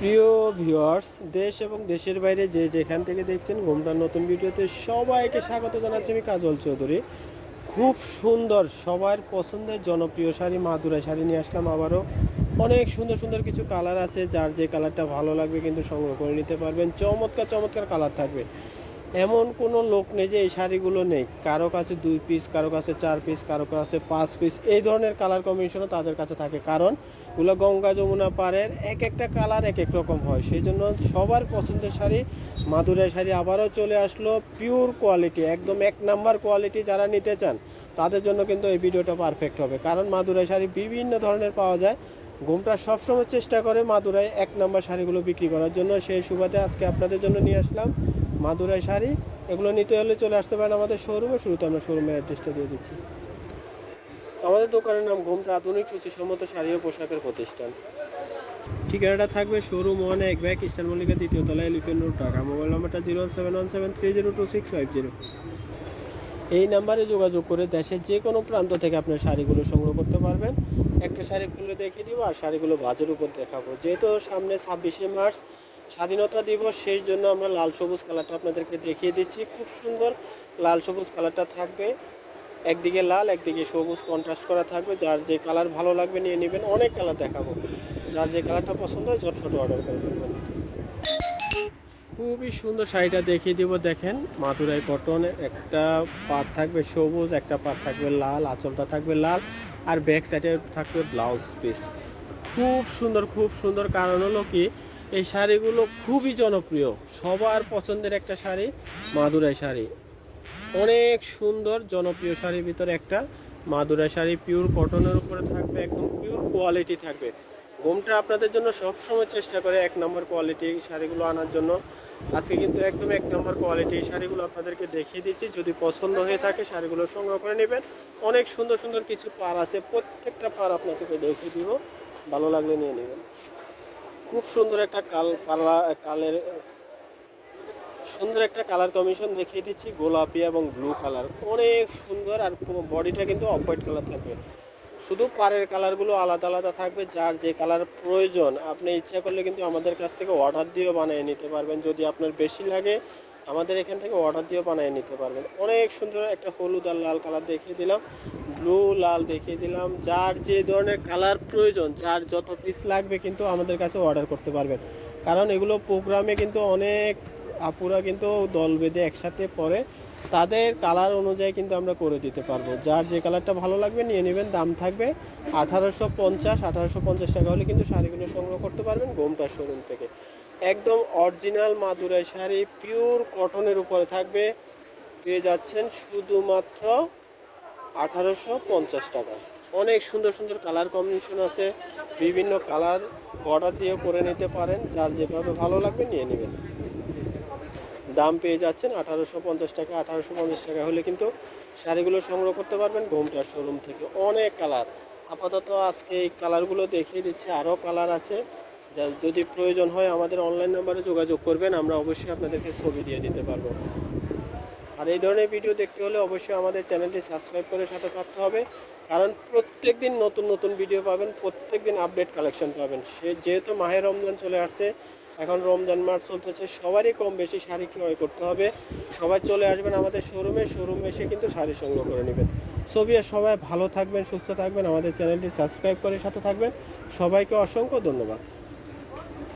প্রিয় ভিউয়ার্স, দেশ এবং দেশের বাইরে যে যেখান থেকে দেখছেন ঘুমটার নতুন ভিডিওতে সবাইকে স্বাগত জানাচ্ছি আমি কাজল চৌধুরী। খুব সুন্দর, সবার পছন্দের জনপ্রিয় শাড়ি মাদুরা শাড়ি নিয়ে আসলাম আবারও। অনেক সুন্দর সুন্দর কিছু কালার আছে, যার যে কালারটা ভালো লাগবে কিন্তু সংগ্রহ করে নিতে পারবেন। চমৎকার চমৎকার কালার থাকবে। এমন কোনো লোক নেই যে এই শাড়িগুলো নেই। কারও কাছে দুই পিস কারও কাছে চার পিস কারও কাছে পাঁচ পিস এই ধরনের কালার কম্বিনেশনও তাদের কাছে থাকে। কারণ এগুলো গঙ্গা যমুনা পাড়ের এক একটা কালার এক এক রকম হয়। সেই জন্য সবার পছন্দের শাড়ি মাদুরাই শাড়ি আবারও চলে আসলো পিওর কোয়ালিটি একদম এক নাম্বার কোয়ালিটি যারা নিতে চান, তাদের জন্য কিন্তু এই ভিডিওটা পারফেক্ট হবে। কারণ মাদুরাই শাড়ি বিভিন্ন ধরনের পাওয়া যায়। ঘুমটা সবসময় চেষ্টা করে মাদুরাই এক নম্বর শাড়িগুলো বিক্রি করার জন্য। সেই সুবাদে আজকে আপনাদের জন্য নিয়ে আসলাম। মাদুরাই শাড়ি, এগুলো নিতে হলে চলে আসতে পারেন আমাদের শোরুমে শুরুতে আমরা শোরুমের অ্যাড্রেসটা দিয়ে দিচ্ছি। আমাদের দোকানের নাম ঘুমটা আধুনিক সূচিসম্মত শাড়ি ও পোশাকের প্রতিষ্ঠান। ঠিকানাটা থাকবে শোরুম ওয়ান এক ব্যাগ ইস্টার মল্লিকা দ্বিতীয় তলায় এলিফেন্ট রোড, ঢাকা। মোবাইল নাম্বারটা zero seven one seven three zero two six five zero. এই নাম্বারে যোগাযোগ করে দেশের যে কোনো প্রান্ত থেকে আপনার শাড়িগুলো সংগ্রহ করতে পারবেন। একটা শাড়ি খুলে দেখিয়ে দিব আর শাড়িগুলো বাজের উপর দেখাবো। যেহেতু সামনে ছাব্বিশে মার্চ স্বাধীনতা দিবস, সেই জন্য আমরা লাল সবুজ কালারটা আপনাদেরকে দেখিয়ে দিচ্ছি। খুব সুন্দর লাল সবুজ কালারটা থাকবে। একদিকে লাল, একদিকে সবুজ কন্ট্রাস্ট করা থাকবে। যার যে কালার ভালো লাগবে নিয়ে নেবেন। অনেক কালার দেখাবো। যার যে কালারটা পছন্দ হয় ঝটফট অর্ডার করে ফেলবেন। খুবই সুন্দর শাড়িটা দেখিয়ে দিব। দেখেন, মাদুরাই কটন একটা পাট থাকবে সবুজ, একটা পাট থাকবে লাল, আঁচলটা থাকবে লাল, আর ব্যাক সাইডে থাকবে ব্লাউজ পিস খুব সুন্দর খুব সুন্দর। কারণ হলো কি এই শাড়িগুলো খুবই জনপ্রিয়। সবার পছন্দের একটা শাড়ি মাদুরাই শাড়ি। অনেক সুন্দর, জনপ্রিয় শাড়ির ভিতরে একটা মাদুরাই শাড়ি। পিওর কটনের উপরে থাকবে, একদম পিওর কোয়ালিটি থাকবে। ঘুমটা আপনাদের জন্য সবসময় চেষ্টা করে এক নম্বর কোয়ালিটি শাড়িগুলো আনার জন্য। আজকে কিন্তু একদম এক নম্বর কোয়ালিটি শাড়িগুলো আপনাদেরকে দেখিয়ে দিচ্ছি। যদি পছন্দ হয়ে থাকে শাড়িগুলো সংগ্রহ করে নেবেন। অনেক সুন্দর সুন্দর কিছু পার আছে। প্রত্যেকটা পার আপনাদেরকে দেখিয়ে দিব। ভালো লাগলে নিয়ে নেবেন। খুব সুন্দর একটা কাল পালা, কালের, সুন্দর একটা কালার কমিশন দেখিয়ে দিচ্ছি, গোলাপি এবং ব্লু কালার অনেক সুন্দর আর বডিটা কিন্তু অফ হোয়াইট কালার থাকবে। শুধু পাড়ের কালারগুলো আলাদা আলাদা থাকবে, যার যে কালার প্রয়োজন, আপনি ইচ্ছা করলে কিন্তু আমাদের কাছ থেকে অর্ডার দিয়েও বানিয়ে নিতে পারবেন। যদি আপনার বেশি লাগে আমাদের এখান থেকে অর্ডার দিয়েও বানিয়ে নিতে পারবেন। অনেক সুন্দর একটা হলুদ আর লাল কালার দেখিয়ে দিলাম। ব্লু লাল দেখিয়ে দিলাম। যার যে ধরনের কালার প্রয়োজন, যার যত পিস লাগবে কিন্তু আমাদের কাছে অর্ডার করতে পারবেন। কারণ এগুলো প্রোগ্রামে কিন্তু অনেক আপুরা কিন্তু দল বেঁধে একসাথে পরে তাদের কালার অনুযায়ী কিন্তু আমরা করে দিতে পারব। যার যে কালারটা ভালো লাগবে নিয়ে নেবেন, দাম থাকবে আঠারোশো পঞ্চাশ আঠারোশো পঞ্চাশ টাকা হলে কিন্তু শাড়িগুলো সংগ্রহ করতে পারবেন গোমটা শোরুম থেকে। একদম অরিজিনাল মাদুরাই শাড়ি পিওর কটনের উপরে থাকবে। পেয়ে যাচ্ছেন শুধুমাত্র আঠারোশো পঞ্চাশ টাকা। অনেক সুন্দর সুন্দর কালার কম্বিনেশন আছে। বিভিন্ন কালার অর্ডার দিয়ে করে নিতে পারেন। যার যেভাবে ভালো লাগবে নিয়ে নেবেন। দাম পেয়ে যাচ্ছেন আঠারোশো পঞ্চাশ টাকা। আঠারোশো পঞ্চাশ টাকা হলে কিন্তু শাড়িগুলো সংগ্রহ করতে পারবেন ঘুমটার শোরুম থেকে। অনেক কালার আপাতত আজকে এই কালারগুলো দেখিয়ে দিচ্ছে। আরও কালার আছে। যদি প্রয়োজন হয় আমাদের অনলাইন নাম্বারে যোগাযোগ করবেন, আমরা অবশ্যই আপনাদেরকে ছবি দিয়ে দিতে পারব। আর এই ধরনের ভিডিও দেখতে হলে অবশ্যই আমাদের চ্যানেলটি সাবস্ক্রাইব করে সাথে থাকতে হবে। কারণ প্রত্যেক দিন নতুন নতুন ভিডিও পাবেন প্রত্যেক দিন আপডেট কালেকশন পাবেন। সে যেহেতু মাহের রমজান চলে আসছে, এখন রমজান মাস চলতেছে, সবারই কম বেশি শাড়ি ক্রয় করতে হবে। সবাই চলে আসবেন আমাদের শোরুমে শোরুমে এসে কিন্তু শাড়ি সংগ্রহ করে নেবেন। ছবি সবাই ভালো থাকবেন, সুস্থ থাকবেন, আমাদের চ্যানেলটি সাবস্ক্রাইব করে সাথে থাকবেন। সবাইকে অসংখ্য ধন্যবাদ।